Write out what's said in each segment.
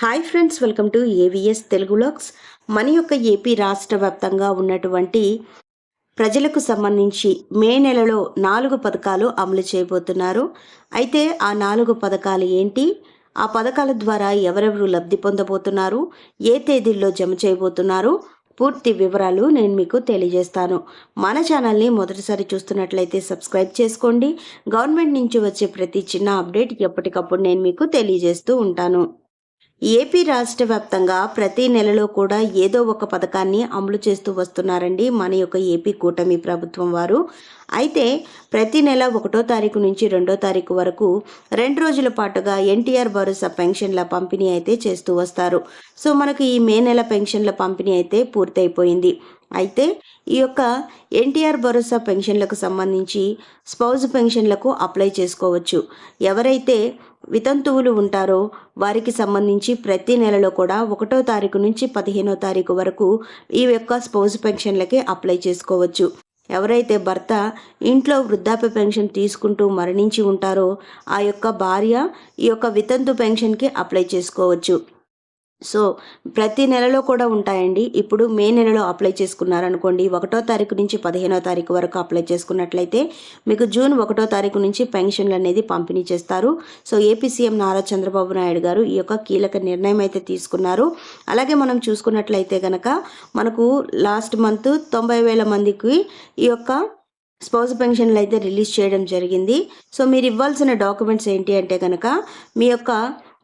Hi friends welcome to AVS Telugu lakhs మన యొక్క AP రాష్ట్ర వ్యాప్తంగా ఉన్నటువంటి ప్రజలకు సంబంధించి మే నెలలో నాలుగు పథకాలు అమలు చేయబోతున్నారు. అయితే ఆ నాలుగు పథకాలు ఏంటి? ఆ పథకాల ద్వారా ఎవరెవరు లబ్ధి పొందబోతున్నారు? ఏ తేదీల్లో జమ చేయబోతున్నారు? పూర్తి వివరాలు నేను మీకు తెలియజేస్తాను. మన ఛానల్ని మొదటిసారి చూస్తున్నట్లయితే సబ్స్క్రైబ్ చేసుకోండి. గవర్నమెంట్ నుంచి వచ్చే ప్రతి చిన్న అప్డేట్ ఎప్పటికప్పుడు నేను మీకు తెలియజేస్తూ ఉంటాను. ఏపీ రాష్ట్ర వ్యాప్తంగా ప్రతి నెలలో కూడా ఏదో ఒక పథకాన్ని అమలు చేస్తూ వస్తున్నారండి మన యొక్క ఏపీ కూటమి ప్రభుత్వం వారు. అయితే ప్రతి నెల ఒకటో తారీఖు నుంచి రెండో తారీఖు వరకు రెండు రోజుల పాటుగా ఎన్టీఆర్ భరోసా పెన్షన్ల పంపిణీ అయితే చేస్తూ వస్తారు. సో మనకు ఈ మే నెల పెన్షన్ల పంపిణీ అయితే పూర్తయిపోయింది. అయితే ఈ యొక్క ఎన్టీఆర్ భరోసా పెన్షన్లకు సంబంధించి స్పౌజ్ పెన్షన్లకు అప్లై చేసుకోవచ్చు. ఎవరైతే వితంతువులు ఉంటారో వారికి సంబంధించి ప్రతి నెలలో కూడా ఒకటో తారీఖు నుంచి పదిహేనో తారీఖు వరకు ఈ యొక్క స్పౌజ్ పెన్షన్లకి అప్లై చేసుకోవచ్చు. ఎవరైతే భర్త ఇంట్లో వృద్ధాప్య పెన్షన్ తీసుకుంటూ మరణించి ఉంటారో ఆ యొక్క భార్య ఈ యొక్క వితంతు పెన్షన్కి అప్లై చేసుకోవచ్చు. సో ప్రతి నెలలో కూడా ఉంటాయండి. ఇప్పుడు మే నెలలో అప్లై చేసుకున్నారనుకోండి ఒకటో తారీఖు నుంచి పదిహేనో తారీఖు వరకు అప్లై చేసుకున్నట్లయితే మీకు జూన్ ఒకటో తారీఖు నుంచి పెన్షన్లు అనేది పంపిణీ చేస్తారు. So AP CM Nara Chandrababu Naidu garu ఈ యొక్క కీలక నిర్ణయం అయితే తీసుకున్నారు. అలాగే మనం చూసుకున్నట్లయితే కనుక మనకు లాస్ట్ మంత్ తొంభై వేల మందికి ఈ యొక్క స్పౌజ్ పెన్షన్లు అయితే రిలీజ్ చేయడం జరిగింది. సో మీరు ఇవ్వాల్సిన డాక్యుమెంట్స్ ఏంటి అంటే కనుక మీ యొక్క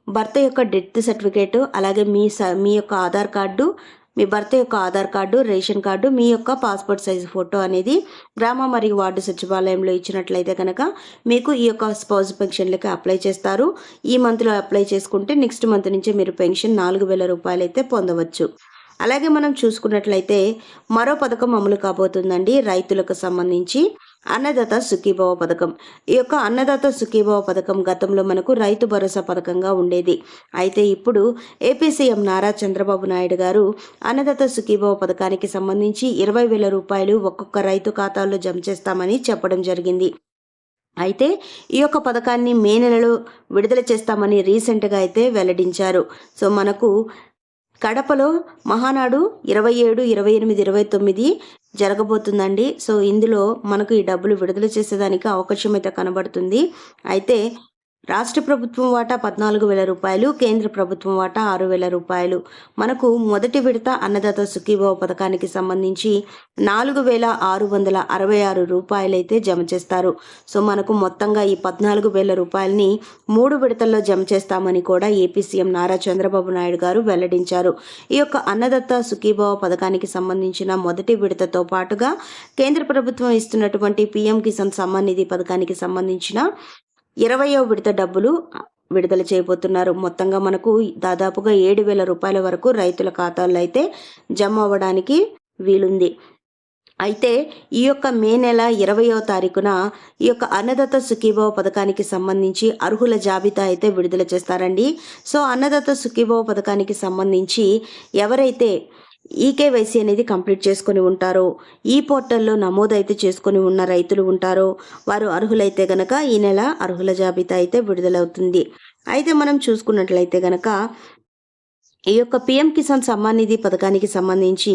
భర్త యొక్క డెత్ సర్టిఫికేటు అలాగే మీ స మీ యొక్క ఆధార్ కార్డు మీ భర్త యొక్క ఆధార్ కార్డు రేషన్ కార్డు మీ యొక్క పాస్పోర్ట్ సైజు ఫోటో అనేది గ్రామ మరియు వార్డు సచివాలయంలో ఇచ్చినట్లయితే కనుక మీకు ఈ యొక్క స్పౌజ్ పెన్షన్లకి అప్లై చేస్తారు. ఈ మంత్లో అప్లై చేసుకుంటే నెక్స్ట్ మంత్ నుంచి మీరు పెన్షన్ నాలుగు వేల రూపాయలు అయితే పొందవచ్చు. అలాగే మనం చూసుకున్నట్లయితే మరో పథకం అమలు కాబోతుందండి రైతులకు సంబంధించి. అన్నదాత సుఖీభవ పథకం. ఈ యొక్క అన్నదాత సుఖీభవ పథకం గతంలో మనకు రైతు భరోసా పథకంగా ఉండేది. అయితే ఇప్పుడు ఏపీ సీఎం నారా చంద్రబాబు నాయుడు గారు అన్నదాత సుఖీభవ పథకానికి సంబంధించి ఇరవై వేల రూపాయలు ఒక్కొక్క రైతు ఖాతాల్లో జమ చేస్తామని చెప్పడం జరిగింది. అయితే ఈ యొక్క పథకాన్ని మే నెలలో విడుదల చేస్తామని రీసెంట్గా అయితే వెల్లడించారు. సో మనకు కడపలో మహానాడు ఇరవై ఏడు ఇరవై ఎనిమిది ఇరవై తొమ్మిది జరగబోతుందండి. సో ఇందులో మనకు ఈ డబ్బులు విడుదల చేసేదానికి అవకాశం అయితే కనబడుతుంది. అయితే రాష్ట్ర ప్రభుత్వం వాటా పద్నాలుగు వేల రూపాయలు కేంద్ర ప్రభుత్వం వాటా ఆరు వేల రూపాయలు. మనకు మొదటి విడత అన్నదాత సుఖీభావ పథకానికి సంబంధించి నాలుగు వేల ఆరు వందల అరవై ఆరు రూపాయలైతే జమ చేస్తారు. సో మనకు మొత్తంగా ఈ పద్నాలుగు వేల రూపాయలని మూడు విడతల్లో జమ చేస్తామని కూడా ఏపీ సీఎం నారా చంద్రబాబు నాయుడు గారు వెల్లడించారు. ఈ యొక్క అన్నదత్త సుఖీభావ పథకానికి సంబంధించిన మొదటి విడతతో పాటుగా కేంద్ర ప్రభుత్వం ఇస్తున్నటువంటి పీఎం కిసాన్ సమ్మాన్ నిధి పథకానికి సంబంధించిన ఇరవయో విడత డబ్బులు విడుదల చేయబోతున్నారు. మొత్తంగా మనకు దాదాపుగా ఏడు వేల రూపాయల వరకు రైతుల ఖాతాల్లో అయితే జమ అవ్వడానికి వీలుంది. అయితే ఈ యొక్క మే నెల ఇరవయో తారీఖున ఈ యొక్క అన్నదత్త సుఖీభవ పథకానికి సంబంధించి అర్హుల జాబితా అయితే విడుదల చేస్తారండి. సో అన్నదత్త సుఖీభవ పథకానికి సంబంధించి ఎవరైతే ఈకేవైసీ అనేది కంప్లీట్ చేసుకొని ఉంటారో. ఈ పోర్టల్లో నమోదైతే చేసుకొని ఉన్న రైతులు ఉంటారో. వారు అర్హులైతే గనక ఈ నెల అర్హుల జాబితా అయితే విడుదలవుతుంది. అయితే మనం చూసుకున్నట్లయితే గనక ఈ యొక్క పిఎం కిసాన్ సమ్మాన్ నిధి పథకానికి సంబంధించి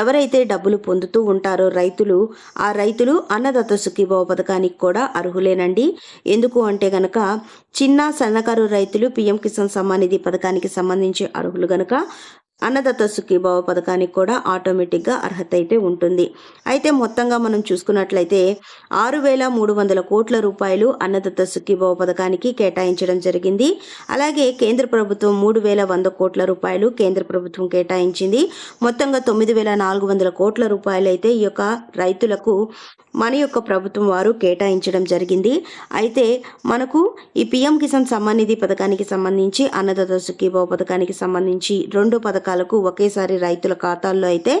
ఎవరైతే డబ్బులు పొందుతూ ఉంటారో రైతులు ఆ రైతులు అన్నదత్త సుఖీభావ పథకానికి కూడా అర్హులేనండి. ఎందుకు అంటే గనక చిన్న సన్నకారు రైతులు పిఎం కిసాన్ సమ్మాన్ నిధి పథకానికి సంబంధించి అర్హులు గనక అన్నదత్త సుఖీభావ పథకానికి కూడా ఆటోమేటిక్గా అర్హత అయితే ఉంటుంది. అయితే మొత్తంగా మనం చూసుకున్నట్లయితే ఆరు వేల మూడు వందల కోట్ల రూపాయలు అన్నదత్త సుఖీభావ పథకానికి కేటాయించడం జరిగింది. అలాగే కేంద్ర ప్రభుత్వం మూడు వేల వంద కోట్ల రూపాయలు కేంద్ర ప్రభుత్వం కేటాయించింది. మొత్తంగా తొమ్మిది వేల నాలుగు వందల కోట్ల రూపాయలు అయితే ఈ యొక్క రైతులకు మన యొక్క ప్రభుత్వం వారు కేటాయించడం జరిగింది. అయితే మనకు ఈ పిఎం కిసాన్ సమ్మాన్ నిధి పథకానికి సంబంధించి అన్నదాత సుఖీభావ పథకానికి సంబంధించి రెండు పథకాలకు ఒకేసారి రైతుల ఖాతాల్లో అయితే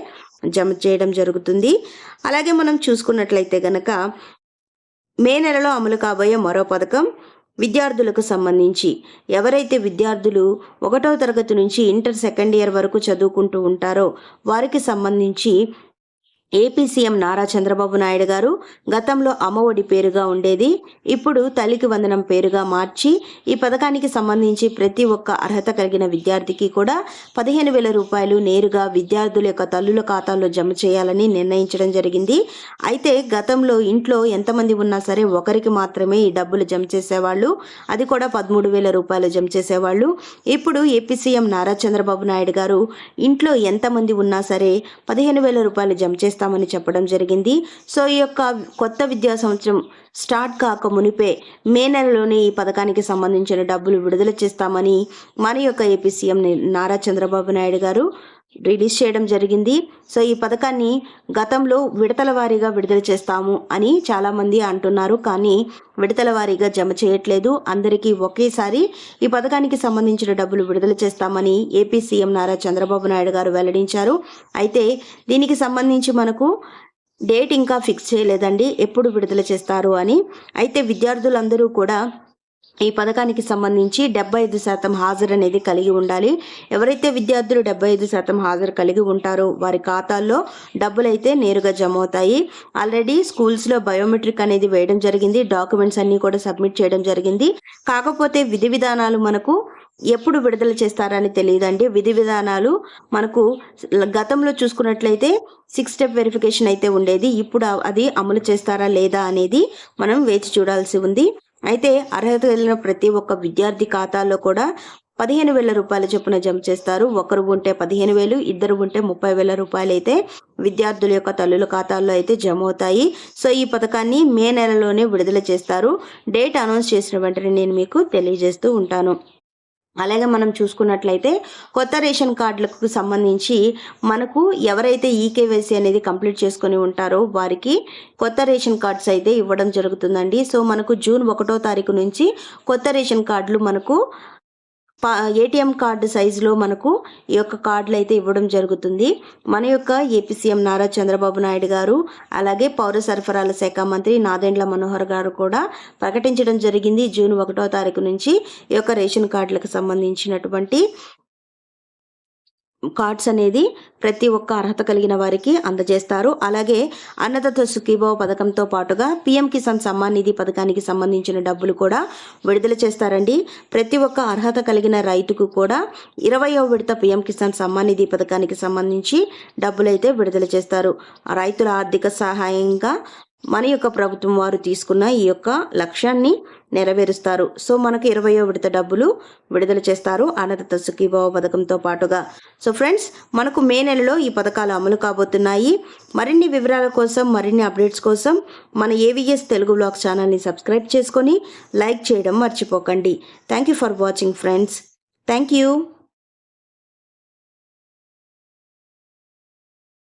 జమ చేయడం జరుగుతుంది. అలాగే మనం చూసుకున్నట్లయితే గనక మే నెలలో అమలు కాబోయే మరో పథకం విద్యార్థులకు సంబంధించి. ఎవరైతే విద్యార్థులు ఒకటవ తరగతి నుంచి ఇంటర్ సెకండ్ ఇయర్ వరకు చదువుకుంటూ ఉంటారో వారికి సంబంధించి ఏపీ సీఎం నారా చంద్రబాబు నాయుడు గారు గతంలో అమ్మఒడి పేరుగా ఉండేది ఇప్పుడు తల్లికి వందనం పేరుగా మార్చి ఈ పథకానికి సంబంధించి ప్రతి ఒక్క అర్హత కలిగిన విద్యార్థికి కూడా పదిహేను వేల రూపాయలు నేరుగా విద్యార్థుల యొక్క తల్లుల ఖాతాల్లో జమ చేయాలని నిర్ణయించడం జరిగింది. అయితే గతంలో ఇంట్లో ఎంతమంది ఉన్నా సరే ఒకరికి మాత్రమే ఈ డబ్బులు జమ చేసేవాళ్ళు అది కూడా పదమూడు వేల రూపాయలు జమ చేసేవాళ్ళు. ఇప్పుడు ఏపీ సీఎం నారా చంద్రబాబు నాయుడు గారు ఇంట్లో ఎంతమంది ఉన్నా సరే పదిహేను వేల రూపాయలు జమ చేస్తామని చెప్పడం జరిగింది. సో ఈ యొక్క కొత్త విద్యా సంవత్సరం స్టార్ట్ కాక మునిపే మే నెలలోనే ఈ పథకానికి సంబంధించిన డబ్బులు విడుదల చేస్తామని మన యొక్క AP CM Nara Chandrababu Naidu garu release చేయడం జరిగింది. సో ఈ పథకాన్ని గతంలో విడతల వారీగా విడుదల చేస్తాము అని చాలామంది అంటున్నారు. కానీ విడతల వారీగా జమ చేయట్లేదు. అందరికీ ఒకేసారి ఈ పథకానికి సంబంధించిన డబ్బులు విడుదల చేస్తామని ఏపీ సీఎం నారా చంద్రబాబు నాయుడు గారు వెల్లడించారు. అయితే దీనికి సంబంధించి మనకు డేట్ ఇంకా ఫిక్స్ చేయలేదండి. ఎప్పుడు విడుదల చేస్తారు అని. అయితే విద్యార్థులందరూ కూడా ఈ పథకానికి సంబంధించి డెబ్బై ఐదు శాతం హాజరు అనేది కలిగి ఉండాలి. ఎవరైతే విద్యార్థులు డెబ్బై ఐదు శాతం హాజరు కలిగి ఉంటారో వారి ఖాతాల్లో డబ్బులు అయితే నేరుగా జమ అవుతాయి ఆల్రెడీ స్కూల్స్లో బయోమెట్రిక్ అనేది వేయడం జరిగింది. డాక్యుమెంట్స్ అన్నీ కూడా సబ్మిట్ చేయడం జరిగింది. కాకపోతే విధి విధానాలు మనకు ఎప్పుడు విడుదల చేస్తారని తెలియదండి. విధి విధానాలు మనకు గతంలో చూసుకున్నట్లయితే సిక్స్ స్టెప్ వెరిఫికేషన్ అయితే ఉండేది. ఇప్పుడు అది అమలు చేస్తారా లేదా అనేది మనం వేచి చూడాల్సి ఉంది. అయితే అర్హత కలిగిన ప్రతి ఒక్క విద్యార్థి ఖాతాలో కూడా పదిహేను వేల రూపాయల చొప్పున జమ చేస్తారు. ఒకరు ఉంటే పదిహేను వేలు ఇద్దరు ఉంటే ముప్పై వేల రూపాయలు అయితే విద్యార్థుల యొక్క తల్లుల ఖాతాల్లో అయితే జమ అవుతాయి. సో ఈ పథకాన్ని మే నెలలోనే విడుదల చేస్తారు. డేట్ అనౌన్స్ చేసిన వెంటనే నేను మీకు తెలియజేస్తూ ఉంటాను. అలాగే మనం చూసుకున్నట్లయితే కొత్త రేషన్ కార్డులకు సంబంధించి మనకు ఎవరైతే ఈకేవైసీ అనేది కంప్లీట్ చేసుకొని ఉంటారో వారికి కొత్త రేషన్ కార్డ్స్ అయితే ఇవ్వడం జరుగుతుందండి. సో మనకు జూన్ ఒకటో తారీఖు నుంచి కొత్త రేషన్ కార్డులు మనకు ఏటీఎం కార్డు సైజులో మనకు ఈ యొక్క కార్డులు అయితే ఇవ్వడం జరుగుతుంది. మన యొక్క ఏపీ సీఎం నారా చంద్రబాబు నాయుడు గారు అలాగే పౌర సరఫరాల శాఖ మంత్రి నాదెండ్ల మనోహర్ గారు కూడా ప్రకటించడం జరిగింది జూన్ ఒకటో తారీఖు నుంచి ఈ యొక్క రేషన్ కార్డులకు సంబంధించినటువంటి కార్డ్స్ అనేది ప్రతి ఒక్క అర్హత కలిగిన వారికి అందజేస్తారు. అలాగే అన్నదాత సుఖీభావ పథకంతో పాటుగా పీఎం కిసాన్ సమ్మాన్ నిధి పథకానికి సంబంధించిన డబ్బులు కూడా విడుదల చేస్తారండి. ప్రతి ఒక్క అర్హత కలిగిన రైతుకు కూడా ఇరవయో విడత పీఎం కిసాన్ సమ్మాన్ నిధి పథకానికి సంబంధించి డబ్బులు అయితే విడుదల చేస్తారు. రైతుల ఆర్థిక సహాయంగా మన యొక్క ప్రభుత్వం వారు తీసుకున్న ఈ యొక్క లక్ష్యాన్ని నెరవేరుస్తారు. సో మనకు ఇరవయో విడత డబ్బులు విడుదల చేస్తారు. అన్నదాత సుఖీభావ పథకంతో పాటుగా. సో ఫ్రెండ్స్ మనకు మే నెలలో ఈ పథకాలు అమలు కాబోతున్నాయి. మరిన్ని వివరాల కోసం మరిన్ని అప్డేట్స్ కోసం మన ఏవిఎస్ తెలుగు బ్లాగ్ ఛానల్ని సబ్స్క్రైబ్ చేసుకొని లైక్ చేయడం మర్చిపోకండి. Thank you for watching friends thank you